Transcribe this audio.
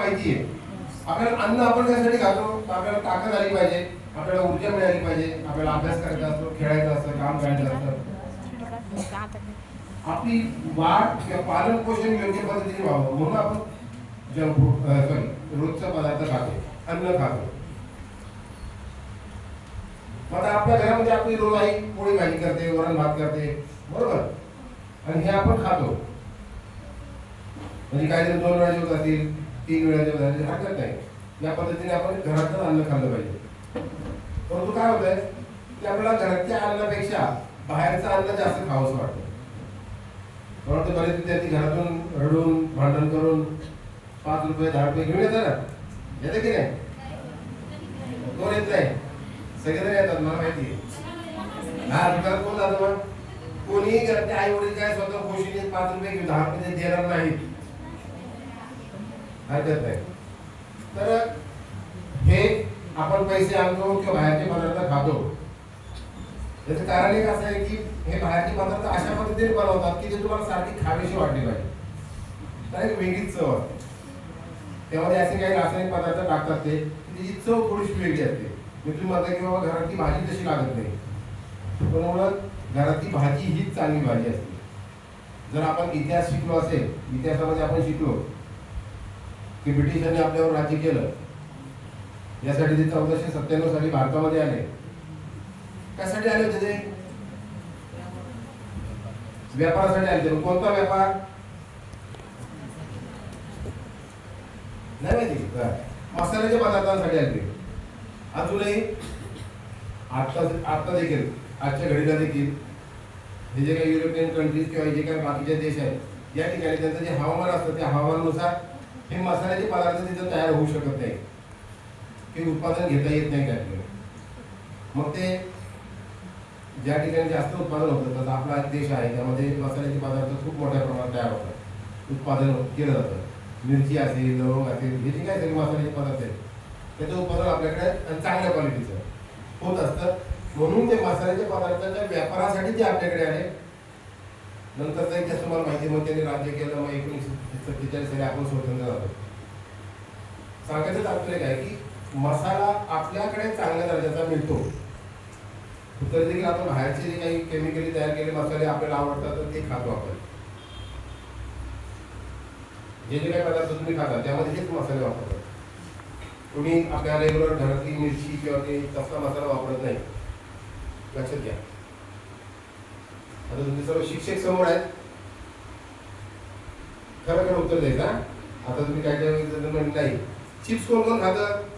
माहिती आहे आपल्याला अन्न आपण कशासाठी खातो. आपल्याला ताकद आली पाहिजे. आपल्याला ऊर्जा मिळाली पाहिजे. आपल्याला अभ्यास करायचा असतो खेळायचं असतं काम करायचं असतं. आपली वाढ किंवा पालन पोषण योग्य पद्धतीने व्हावं म्हणून आपण जंक फूड सॉरी रोजचा पदार्थ खातो अन्न खातो. आता आपल्या घरामध्ये आपली रोज आई पोळी भाजी करते वरण भात करते बरोबर? आणि हे आपण खातो. म्हणजे काही जण दोन वेळा जेवत असतील तीन वेळा जेवत हरकत नाही. या पद्धतीने आपण घरातून अन्न खाल्लं पाहिजे. परंतु काय होतंय? की आपल्याला घरातल्या अन्नापेक्षा बाहेरचं अन्न जास्त खावंच वाटतं. परंतु बरेच विद्यार्थी घरातून रडून भांडण करून पाच रुपये दहा रुपये घेऊन येतात ना? येतं की नाही? कोण येत नाही? सगळेजण येतात मला माहिती आहे. दहा रुपयात कोण जातं मग? कोणीही घरातले आई वडील काय स्वतः खुशीने पाच रुपये घेऊन दहा रुपये देणार नाहीत. हरकत नाही तर हे आपण पैसे आणतो किंवा बाहेरचे पदार्थ खातो. त्याचं कारण एक असं आहे की हे बाहेरचे पदार्थ अशा पद्धतीने बनवतात की ते तुम्हाला सारखी खावीशी वाटली पाहिजे. तर एक वेगळीच चव असते. त्यामध्ये असे काही रासायनिक पदार्थ टाकतात ते त्याची चव थोडीशी वेगळी असते. मी तुम्ही म्हणता की बाबा घरातली भाजी तशी लागत नाही. पण मुळात घरातली भाजी हीच चांगली भाजी असते. जर आपण इतिहास शिकलो असेल इतिहासामध्ये आपण शिकलो की ब्रिटिशांनी आपल्यावर राज्य केलं. यासाठी ते चौदाशे सत्त्याण्णव साली भारतामध्ये आले. त्यासाठी आले होते ते? व्यापारासाठी आले होते. कोणता व्यापार? नाही माहिती. मसाल्याच्या पदार्थांसाठी आले अजूनही आत्ता आत्ता देखील. आजच्या घडीला देखील. हे जे काही युरोपियन कंट्रीज किंवा जे काही बाकीचे देश आहेत या ठिकाणी त्यांचं जे हवामान असतं त्या हवामानानुसार हे मसाल्याचे पदार्थ तिथं तयार होऊ शकत नाही हे उत्पादन घेता येत नाही त्या ठिकाणी मग ते ज्या ठिकाणी जास्त उत्पादन होतं तसं आपला देश आहे त्यामध्ये मसाल्याचे पदार्थ खूप मोठ्या प्रमाणात तयार होतात. उत्पादन केलं जातं. मिरची असेल लवंग असेल हे जे काही सगळे मसाल्याचे पदार्थ आहेत त्याचं उत्पादन आपल्याकडे चांगल्या क्वालिटीचं होत असतं. म्हणून ते मसाल्याच्या पदार्थाच्या व्यापारासाठी ते आपल्याकडे आले. नंतर तर इतिहास तुम्हाला माहिती मग त्यांनी राज्य केलं मग एकोणीसशे सत्तेचाळीस साली आपण स्वतंत्र झालो. सांगायचं तात्पर्य काय की मसाला आपल्याकडे चांगल्या दर्जाचा मिळतो. तर देखील आपण बाहेरचे जे काही केमिकली तयार केलेले मसाले आपल्याला आवडतात तर ते खातो आपण. जे जे काही पदार्थ तुम्ही खाता त्यामध्ये हेच मसाले वापरतात. तुम्ही आपल्या रेग्युलर घरातली मिरची किंवा ते तसा मसाला वापरत नाही. लक्षात घ्या. आता तुमचे सर्व शिक्षक समोर आहेत. खरं खरं उत्तर द्यायचं? आता तुम्ही काय काय म्हणत नाही. चिप्स कोण कोण खातं.